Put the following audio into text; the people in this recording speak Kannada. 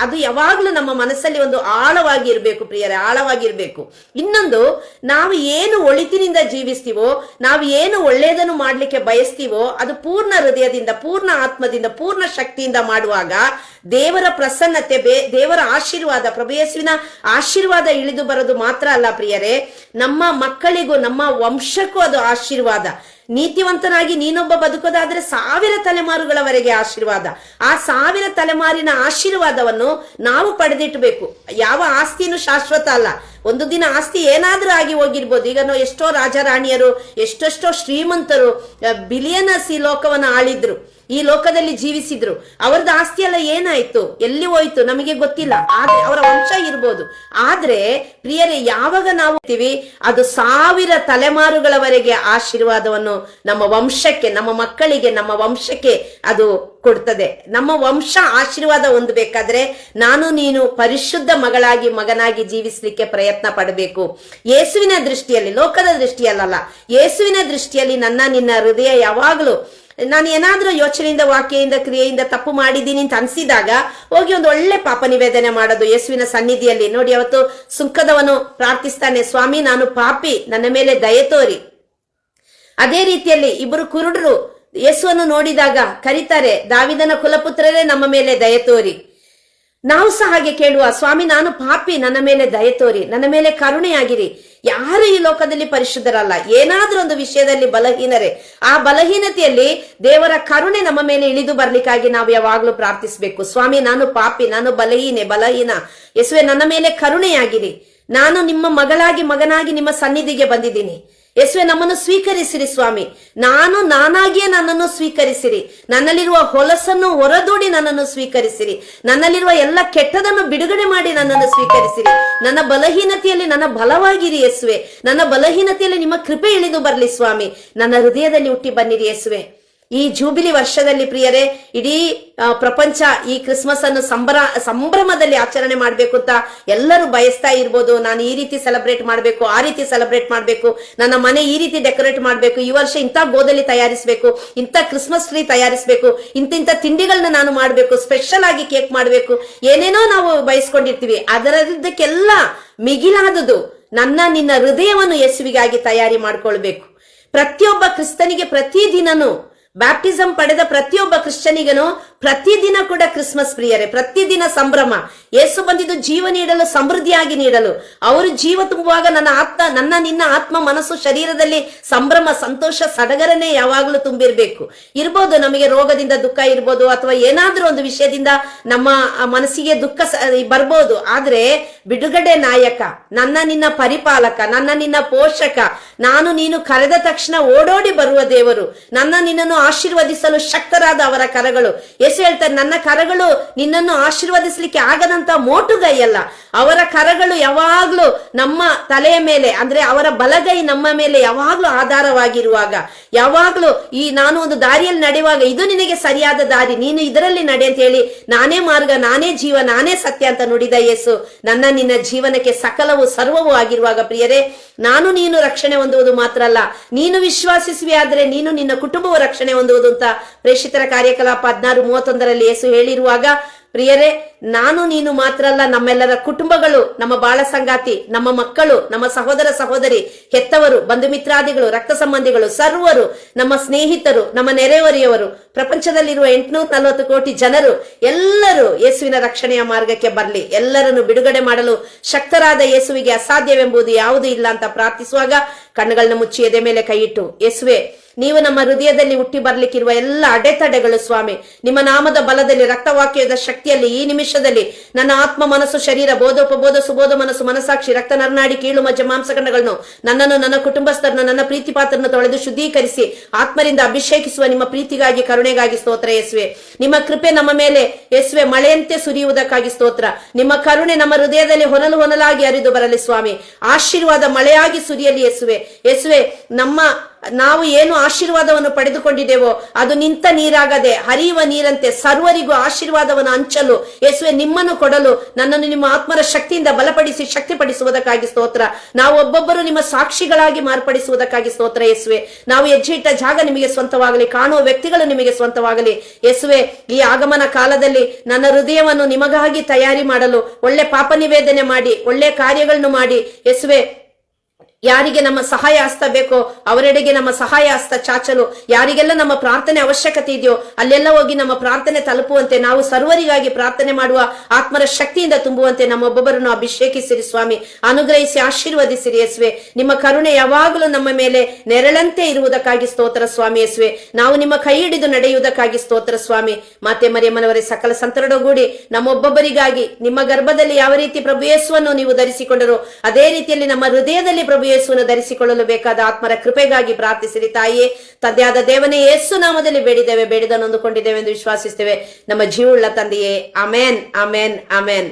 ಅದು ಯಾವಾಗ್ಲೂ ನಮ್ಮ ಮನಸ್ಸಲ್ಲಿ ಒಂದು ಆಳವಾಗಿ ಇರಬೇಕು ಪ್ರಿಯರೇ, ಆಳವಾಗಿರ್ಬೇಕು. ಇನ್ನೊಂದು, ನಾವು ಏನು ಒಳಿತಿನಿಂದ ಜೀವಿಸ್ತೀವೋ, ನಾವು ಏನು ಒಳ್ಳೆಯದನ್ನು ಮಾಡ್ಲಿಕ್ಕೆ ಬಯಸ್ತೀವೋ, ಅದು ಪೂರ್ಣ ಹೃದಯದಿಂದ, ಪೂರ್ಣ ಆತ್ಮದಿಂದ, ಪೂರ್ಣ ಶಕ್ತಿಯಿಂದ ಮಾಡುವಾಗ ದೇವರ ಪ್ರಸನ್ನತೆ, ಬೇ- ದೇವರ ಆಶೀರ್ವಾದ, ಪ್ರಭು ಆಶೀರ್ವಾದ ಇಳಿದು ಬರೋದು ಮಾತ್ರ ಅಲ್ಲ ಪ್ರಿಯರೇ. ನಮ್ಮ ಮಕ್ಕಳಿಗೂ, ನಮ್ಮ ವಂಶಕ್ಕೂ ಅದು ಆಶೀರ್ವಾದ. ನೀತಿವಂತನಾಗಿ ನೀನೊಬ್ಬ ಬದುಕೋದಾದ್ರೆ ಸಾವಿರ ತಲೆಮಾರುಗಳವರೆಗೆ ಆಶೀರ್ವಾದ. ಆ ಸಾವಿರ ತಲೆಮಾರಿನ ಆಶೀರ್ವಾದವನ್ನು ನಾವು ಪಡೆದಿಟ್ಬೇಕು. ಯಾವ ಆಸ್ತಿನೂ ಶಾಶ್ವತ ಅಲ್ಲ. ಒಂದು ದಿನ ಆಸ್ತಿ ಏನಾದ್ರೂ ಆಗಿ ಹೋಗಿರ್ಬೋದು. ಈಗ ನಾವು ಎಷ್ಟೋ ರಾಜರಾಣಿಯರು, ಎಷ್ಟೆಷ್ಟೋ ಶ್ರೀಮಂತರು ಬಿಲಿಯನಸ್ ಈ ಲೋಕವನ್ನು ಆಳಿದ್ರು, ಈ ಲೋಕದಲ್ಲಿ ಜೀವಿಸಿದ್ರು. ಅವ್ರದ್ದು ಆಸ್ತಿ ಎಲ್ಲ ಏನಾಯ್ತು? ಎಲ್ಲಿ ಹೋಯ್ತು? ನಮಗೆ ಗೊತ್ತಿಲ್ಲ. ಆದ್ರೆ ಅವರ ವಂಶ ಇರ್ಬೋದು. ಆದ್ರೆ ಪ್ರಿಯರೇ, ಯಾವಾಗ ನಾವು ಅದು ಸಾವಿರ ತಲೆಮಾರುಗಳವರೆಗೆ ಆಶೀರ್ವಾದವನ್ನು ನಮ್ಮ ವಂಶಕ್ಕೆ, ನಮ್ಮ ಮಕ್ಕಳಿಗೆ, ನಮ್ಮ ವಂಶಕ್ಕೆ ಅದು ಕೊಡ್ತದೆ. ನಮ್ಮ ವಂಶ ಆಶೀರ್ವಾದ ಹೊಂದಬೇಕಾದ್ರೆ ನಾನು ನೀನು ಪರಿಶುದ್ಧ ಮಗಳಾಗಿ, ಮಗನಾಗಿ ಜೀವಿಸ್ಲಿಕ್ಕೆ ಪ್ರಯತ್ನ ಪಡಬೇಕು. ಯೇಸುವಿನ ದೃಷ್ಟಿಯಲ್ಲಿ, ಲೋಕದ ದೃಷ್ಟಿಯಲ್ಲ ಯೇಸುವಿನ ದೃಷ್ಟಿಯಲ್ಲಿ ನನ್ನ, ನಿನ್ನ ಹೃದಯ ಯಾವಾಗಲೂ, ನಾನು ಏನಾದ್ರೂ ಯೋಚನೆಯಿಂದ, ವಾಕ್ಯದಿಂದ, ಕ್ರಿಯೆಯಿಂದ ತಪ್ಪು ಮಾಡಿದ್ದೀನಿ ಅಂತ ಅನ್ಸಿದಾಗ, ಹೋಗಿ ಒಂದು ಒಳ್ಳೆ ಪಾಪ ನಿವೇದನೆ ಮಾಡೋದು ಯೇಸುವಿನ ಸನ್ನಿಧಿಯಲ್ಲಿ. ನೋಡಿ, ಅವತ್ತು ಸುಂಕದವನು ಪ್ರಾರ್ಥಿಸ್ತಾನೆ, ಸ್ವಾಮಿ, ನಾನು ಪಾಪಿ, ನನ್ನ ಮೇಲೆ ದಯ ತೋರಿ. ಅದೇ ರೀತಿಯಲ್ಲಿ ಇಬ್ಬರು ಕುರುಡರು ಯೇಸುವನ್ನು ನೋಡಿದಾಗ ಕರೀತಾರೆ, ದಾವಿದನ ಕುಲಪುತ್ರರೇ, ನಮ್ಮ ಮೇಲೆ ದಯ ತೋರಿ. ನಾವು ಸಹ ಹಾಗೆ ಕೇಳುವ, ಸ್ವಾಮಿ, ನಾನು ಪಾಪಿ, ನನ್ನ ಮೇಲೆ ದಯ ತೋರಿ, ನನ್ನ ಮೇಲೆ ಕರುಣೆಯಾಗಿರಿ. ಯಾರು ಈ ಲೋಕದಲ್ಲಿ ಪರಿಶುದ್ಧರಲ್ಲ? ಏನಾದ್ರೂ ಒಂದು ವಿಷಯದಲ್ಲಿ ಬಲಹೀನರೇ. ಆ ಬಲಹೀನತೆಯಲ್ಲಿ ದೇವರ ಕರುಣೆ ನಮ್ಮ ಮೇಲೆ ಇಳಿದು ಬರ್ಲಿಕ್ಕಾಗಿ ನಾವು ಯಾವಾಗ್ಲೂ ಪ್ರಾರ್ಥಿಸಬೇಕು. ಸ್ವಾಮಿ, ನಾನು ಪಾಪಿ, ನಾನು ಬಲಹೀನೆ, ಬಲಹೀನ. ಯಸುವೆ, ನನ್ನ ಮೇಲೆ ಕರುಣೆಯಾಗಿರಿ. ನಾನು ನಿಮ್ಮ ಮಗಳಾಗಿ, ಮಗನಾಗಿ ನಿಮ್ಮ ಸನ್ನಿಧಿಗೆ ಬಂದಿದ್ದೀನಿ. ಯೇಸುವೆ ನಮ್ಮನ್ನು ಸ್ವೀಕರಿಸಿರಿ ಸ್ವಾಮಿ. ನಾನು ನಾನಾಗಿಯೇ ನನ್ನನ್ನು ಸ್ವೀಕರಿಸಿರಿ. ನನ್ನಲ್ಲಿರುವ ಹೊಲಸನ್ನು ಹೊರದೂಡಿ ನನ್ನನ್ನು ಸ್ವೀಕರಿಸಿರಿ. ನನ್ನಲ್ಲಿರುವ ಎಲ್ಲ ಕೆಟ್ಟದನ್ನು ಬಿಡುಗಡೆ ಮಾಡಿ ನನ್ನನ್ನು ಸ್ವೀಕರಿಸಿರಿ. ನನ್ನ ಬಲಹೀನತೆಯಲ್ಲಿ ನನ್ನ ಬಲವಾಗಿರಿ ಯೇಸುವೆ. ನನ್ನ ಬಲಹೀನತೆಯಲ್ಲಿ ನಿಮ್ಮ ಕೃಪೆ ಇಳಿದು ಬರಲಿ ಸ್ವಾಮಿ. ನನ್ನ ಹೃದಯದಲ್ಲಿ ಹುಟ್ಟಿ ಬನ್ನಿರಿ ಯೇಸುವೆ. ಈ ಜೂಬಿಲಿ ವರ್ಷದಲ್ಲಿ ಪ್ರಿಯರೇ, ಇಡೀ ಪ್ರಪಂಚ ಈ ಕ್ರಿಸ್ಮಸ್ ಅನ್ನು ಸಂಭ್ರ, ಸಂಭ್ರಮದಲ್ಲಿ ಆಚರಣೆ ಮಾಡ್ಬೇಕು ಅಂತ ಎಲ್ಲರೂ ಬಯಸ್ತಾ ಇರ್ಬೋದು. ನಾನು ಈ ರೀತಿ ಸೆಲೆಬ್ರೇಟ್ ಮಾಡ್ಬೇಕು, ಆ ರೀತಿ ಸೆಲೆಬ್ರೇಟ್ ಮಾಡ್ಬೇಕು, ನನ್ನ ಮನೆ ಈ ರೀತಿ ಡೆಕೋರೇಟ್ ಮಾಡ್ಬೇಕು, ಈ ವರ್ಷ ಇಂಥ ಗೋದಲ್ಲಿ ತಯಾರಿಸಬೇಕು, ಇಂಥ ಕ್ರಿಸ್ಮಸ್ ಟ್ರೀ ತಯಾರಿಸಬೇಕು, ಇಂತಿಂಥ ತಿಂಡಿಗಳನ್ನ ನಾನು ಮಾಡ್ಬೇಕು ಸ್ಪೆಷಲ್ ಆಗಿ ಕೇಕ್ ಮಾಡ್ಬೇಕು, ಏನೇನೋ ನಾವು ಬಯಸ್ಕೊಂಡಿರ್ತೀವಿ ಅದರದಕ್ಕೆಲ್ಲ ಮಿಗಿಲಾದದು ನನ್ನ, ನಿನ್ನ ಹೃದಯವನ್ನು ಯೇಸುವಿಗಾಗಿ ತಯಾರಿ ಮಾಡ್ಕೊಳ್ಬೇಕು. ಪ್ರತಿಯೊಬ್ಬ ಕ್ರಿಸ್ತನಿಗೆ ಪ್ರತಿದಿನನು ಬ್ಯಾಪ್ಟಿಸಂ ಪಡೆದ ಪ್ರತಿಯೊಬ್ಬ ಕ್ರಿಶ್ಚನಿಗನು ಪ್ರತಿದಿನ ಕೂಡ ಕ್ರಿಸ್ಮಸ್ ಪ್ರಿಯರೇ, ಪ್ರತಿದಿನ ಸಂಭ್ರಮ. ಏಸು ಬಂದಿದ್ದು ಜೀವ ನೀಡಲು, ಸಮೃದ್ಧಿಯಾಗಿ ನೀಡಲು. ಅವರು ಜೀವ ತುಂಬುವಾಗ ನನ್ನ ಆತ್ಮ, ನನ್ನ, ನಿನ್ನ ಆತ್ಮ, ಮನಸ್ಸು, ಶರೀರದಲ್ಲಿ ಸಂಭ್ರಮ, ಸಂತೋಷ, ಸಡಗರನೆ ಯಾವಾಗಲೂ ತುಂಬಿರಬೇಕು. ಇರ್ಬೋದು ನಮಗೆ ರೋಗದಿಂದ ದುಃಖ ಇರ್ಬೋದು ಅಥವಾ ಏನಾದ್ರೂ ಒಂದು ವಿಷಯದಿಂದ ನಮ್ಮ ಮನಸ್ಸಿಗೆ ದುಃಖ ಬರ್ಬೋದು. ಆದ್ರೆ ಬಿಡುಗಡೆ ನಾಯಕ, ನನ್ನ, ನಿನ್ನ ಪರಿಪಾಲಕ, ನನ್ನ, ನಿನ್ನ ಪೋಷಕ, ನಾನು, ನೀನು ಕರೆದ ತಕ್ಷಣ ಓಡೋಡಿ ಬರುವ ದೇವರು, ನನ್ನ, ನಿನ್ನನ್ನು ಆಶೀರ್ವದಿಸಲು ಶಕ್ತರಾದ ಅವರ ಕರಗಳು. ಯೇಸು ಹೇಳ್ತಾರೆ, ನನ್ನ ಕರಗಳು ನಿನ್ನನ್ನು ಆಶೀರ್ವದಿಸಲಿಕ್ಕೆ ಆಗದಂತ ಮೋಟುಗೈಯಲ್ಲ. ಅವರ ಕರಗಳು ಯಾವಾಗ್ಲೂ ನಮ್ಮ ತಲೆಯ ಮೇಲೆ, ಅಂದ್ರೆ ಅವರ ಬಲಗೈ ನಮ್ಮ ಮೇಲೆ ಯಾವಾಗ್ಲೂ ಆಧಾರವಾಗಿರುವಾಗ, ಯಾವಾಗ್ಲೂ ಈ ನಾನು ಒಂದು ದಾರಿಯಲ್ಲಿ ನಡೆಯುವಾಗ ಇದು ನಿನಗೆ ಸರಿಯಾದ ದಾರಿ, ನೀನು ಇದರಲ್ಲಿ ನಡೆ ಅಂತ ಹೇಳಿ, ನಾನೇ ಮಾರ್ಗ, ನಾನೇ ಜೀವ, ನಾನೇ ಸತ್ಯ ಅಂತ ನುಡಿದ ಯೇಸು, ನನ್ನ ನಿನ್ನ ಜೀವನಕ್ಕೆ ಸಕಲವು ಸರ್ವವೂ ಆಗಿರುವಾಗ ಪ್ರಿಯರೇ ನಾನು ನೀನು ರಕ್ಷಣೆ ಹೊಂದುವುದು ಮಾತ್ರ ಅಲ್ಲ. ನೀನು ವಿಶ್ವಾಸಿಸುವೆ ಆದ್ರೆ ನೀನು ನಿನ್ನ ಕುಟುಂಬವು ರಕ್ಷಣೆ ಹೊಂದುವುದು ಅಂತ ಪ್ರೇಷಿತರ ಕಾರ್ಯಕಲಾಪ ಹದಿನಾರು ಮೂವತ್ತೊಂದರಲ್ಲಿ ಯೇಸು ಹೇಳಿರುವಾಗ ಪ್ರಿಯರೇ, ನಾನು ನೀನು ಮಾತ್ರ ಅಲ್ಲ, ನಮ್ಮೆಲ್ಲರ ಕುಟುಂಬಗಳು, ನಮ್ಮ ಬಾಳ ಸಂಗಾತಿ, ನಮ್ಮ ಮಕ್ಕಳು, ನಮ್ಮ ಸಹೋದರ ಸಹೋದರಿ, ಹೆತ್ತವರು ಬಂಧು ಮಿತ್ರಾದಿಗಳು ರಕ್ತ ಸಂಬಂಧಿಗಳು, ಸರ್ವರು, ನಮ್ಮ ಸ್ನೇಹಿತರು, ನಮ್ಮ ನೆರೆಹೊರೆಯವರು, ಪ್ರಪಂಚದಲ್ಲಿರುವ ಎಂಟುನೂರ ನಲವತ್ತು ಕೋಟಿ ಜನರು, ಎಲ್ಲರೂ ಯೇಸುವಿನ ರಕ್ಷಣೆಯ ಮಾರ್ಗಕ್ಕೆ ಬರಲಿ. ಎಲ್ಲರನ್ನು ಬಿಡುಗಡೆ ಮಾಡಲು ಶಕ್ತರಾದ ಯೇಸುವಿಗೆ ಅಸಾಧ್ಯವೆಂಬುದು ಯಾವುದೂ ಇಲ್ಲ ಅಂತ ಪ್ರಾರ್ಥಿಸುವಾಗ ಕಣ್ಣುಗಳನ್ನ ಮುಚ್ಚಿ ಎದೆ ಮೇಲೆ ಕೈಯಿಟ್ಟು ಎಸ್ವೆ ನೀವು ನಮ್ಮ ಹೃದಯದಲ್ಲಿ ಹುಟ್ಟಿ ಬರ್ಲಿಕ್ಕಿರುವ ಎಲ್ಲ ಅಡೆತಡೆಗಳು ಸ್ವಾಮಿ, ನಿಮ್ಮ ನಾಮದ ಬಲದಲ್ಲಿ, ರಕ್ತವಾಕ್ಯದ ಶಕ್ತಿಯಲ್ಲಿ ಈ ನಿಮಿಷದಲ್ಲಿ ನನ್ನ ಆತ್ಮ ಮನಸ್ಸು, ಶರೀರ, ಬೋಧೋಪಬೋಧ, ಸುಬೋಧ ಮನಸ್ಸು ಮನಸಾಕ್ಷಿ ರಕ್ತ ನರನಾಡಿ, ಕೀಳು ಮಜ್ಜ ಮಾಂಸಖಂಡಗಳನ್ನು ನನ್ನನ್ನು ನನ್ನ ಕುಟುಂಬಸ್ಥರನ್ನು, ನನ್ನ ಪ್ರೀತಿ ಪಾತ್ರನ ತೊಳೆದು ಶುದ್ಧೀಕರಿಸಿ, ಆತ್ಮರಿಂದ ಅಭಿಷೇಕಿಸುವ ನಿಮ್ಮ ಪ್ರೀತಿಗಾಗಿ, ಕರುಣೆಗಾಗಿ ಸ್ತೋತ್ರ, ಯೇಸುವೆ. ನಿಮ್ಮ ಕೃಪೆ ನಮ್ಮ ಮೇಲೆ ಎಸ್ವೆ ಮಳೆಯಂತೆ ಸುರಿಯುವುದಕ್ಕಾಗಿ ಸ್ತೋತ್ರ. ನಿಮ್ಮ ಕರುಣೆ ನಮ್ಮ ಹೃದಯದಲ್ಲಿ ಹೊನಲು ಹೊನಲಾಗಿ ಅರಿದು ಬರಲಿ ಸ್ವಾಮಿ. ಆಶೀರ್ವಾದ ಮಳೆಯಾಗಿ ಸುರಿಯಲಿ, ಯೇಸುವೆ. ಯೇಸುವೆ, ನಮ್ಮ, ನಾವು ಏನು ಆಶೀರ್ವಾದವನ್ನು ಪಡೆದುಕೊಂಡಿದ್ದೇವೋ, ಅದು ನಿಂತ ನೀರಾಗದೆ, ಹರಿಯುವ ನೀರಂತೆ ಸರ್ವರಿಗೂ ಆಶೀರ್ವಾದವನ್ನು ಹಂಚಲು, ಯೇಸುವೆ ನಿಮ್ಮನ್ನು ಕೊಡಲು, ನನ್ನನ್ನು ನಿಮ್ಮ ಆತ್ಮರ ಶಕ್ತಿಯಿಂದ ಬಲಪಡಿಸಿ ಶಕ್ತಿಪಡಿಸುವುದಕ್ಕಾಗಿ ಸ್ತೋತ್ರ. ನಾವು ಒಬ್ಬೊಬ್ಬರು ನಿಮ್ಮ ಸಾಕ್ಷಿಗಳಾಗಿ ಮಾರ್ಪಡಿಸುವುದಕ್ಕಾಗಿ ಸ್ತೋತ್ರ, ಯೇಸುವೆ. ನಾವು ಹೆಜ್ಜೆ ಇಟ್ಟ ಜಾಗ ನಿಮಗೆ ಸ್ವಂತವಾಗಲಿ, ಕಾಣುವ ವ್ಯಕ್ತಿಗಳು ನಿಮಗೆ ಸ್ವಂತವಾಗಲಿ. ಯೇಸುವೆ, ಈ ಆಗಮನ ಕಾಲದಲ್ಲಿ ನನ್ನ ಹೃದಯವನ್ನು ನಿಮಗಾಗಿ ತಯಾರಿ ಮಾಡಲು, ಒಳ್ಳೆ ಪಾಪ ನಿವೇದನೆ ಮಾಡಿ, ಒಳ್ಳೆ ಕಾರ್ಯಗಳನ್ನು ಮಾಡಿ, ಯೇಸುವೆ ಯಾರಿಗೆ ನಮ್ಮ ಸಹಾಯ ಹಸ್ತ ಬೇಕೋ ಅವರೆಡೆಗೆ ನಮ್ಮ ಸಹಾಯ ಹಸ್ತ ಚಾಚಲು. ಯಾರಿಗೆಲ್ಲ ನಮ್ಮ ಪ್ರಾರ್ಥನೆ ಅವಶ್ಯಕತೆ ಇದೆಯೋ ಅಲ್ಲೆಲ್ಲ ಹೋಗಿ ನಮ್ಮ ಪ್ರಾರ್ಥನೆ ತಲುಪುವಂತೆ ನಾವು ಸರ್ವರಿಗಾಗಿ ಪ್ರಾರ್ಥನೆ ಮಾಡುವ ಆತ್ಮರ ಶಕ್ತಿಯಿಂದ ತುಂಬುವಂತೆ ನಮ್ಮೊಬ್ಬೊಬ್ಬರನ್ನು ಅಭಿಷೇಕಿಸಿರಿ ಸ್ವಾಮಿ. ಅನುಗ್ರಹಿಸಿ, ಆಶೀರ್ವದಿಸಿರಿ ಯಸ್ವೆ. ನಿಮ್ಮ ಕರುಣೆ ಯಾವಾಗಲೂ ನಮ್ಮ ಮೇಲೆ ನೆರಳಂತೆ ಇರುವುದಕ್ಕಾಗಿ ಸ್ತೋತ್ರ ಸ್ವಾಮಿ ಯಸ್ವೆ. ನಾವು ನಿಮ್ಮ ಕೈ ಹಿಡಿದು ನಡೆಯುವುದಕ್ಕಾಗಿ ಸ್ತೋತ್ರ ಸ್ವಾಮಿ. ಮಾತೆ ಮರಿಯಮ್ಮನವರೇ, ಸಕಲ ಸಂತರಡಗೂಡಿ ನಮ್ಮೊಬ್ಬೊಬ್ಬರಿಗಾಗಿ ನಿಮ್ಮ ಗರ್ಭದಲ್ಲಿ ಯಾವ ರೀತಿ ಪ್ರಭು ಯೇಸುವನ್ನು ನೀವು ಧರಿಸಿಕೊಂಡರು, ಅದೇ ರೀತಿಯಲ್ಲಿ ನಮ್ಮ ಹೃದಯದಲ್ಲಿ ಪ್ರಭು ಯೇಸುವನ್ನು ಧರಿಸಿಕೊಳ್ಳಲು ಬೇಕಾದ ಆತ್ಮರ ಕೃಪೆಗಾಗಿ ಪ್ರಾರ್ಥಿಸಿರಿ ತಾಯಿಯೇ. ತಂದೆಯಾದ ದೇವನೇ, ಯೇಸು ನಾಮದಲ್ಲಿ ಬೇಡಿದ್ದೇವೆ, ಬೇಡಿದ ನೊಂದುಕೊಂಡಿದ್ದೇವೆ ಎಂದು ವಿಶ್ವಾಸಿಸುತ್ತೇವೆ ನಮ್ಮ ಜೀವುಳ್ಳ ತಂದೆಯೇ ಅಮೇನ್ ಅಮೇನ್ ಅಮೇನ್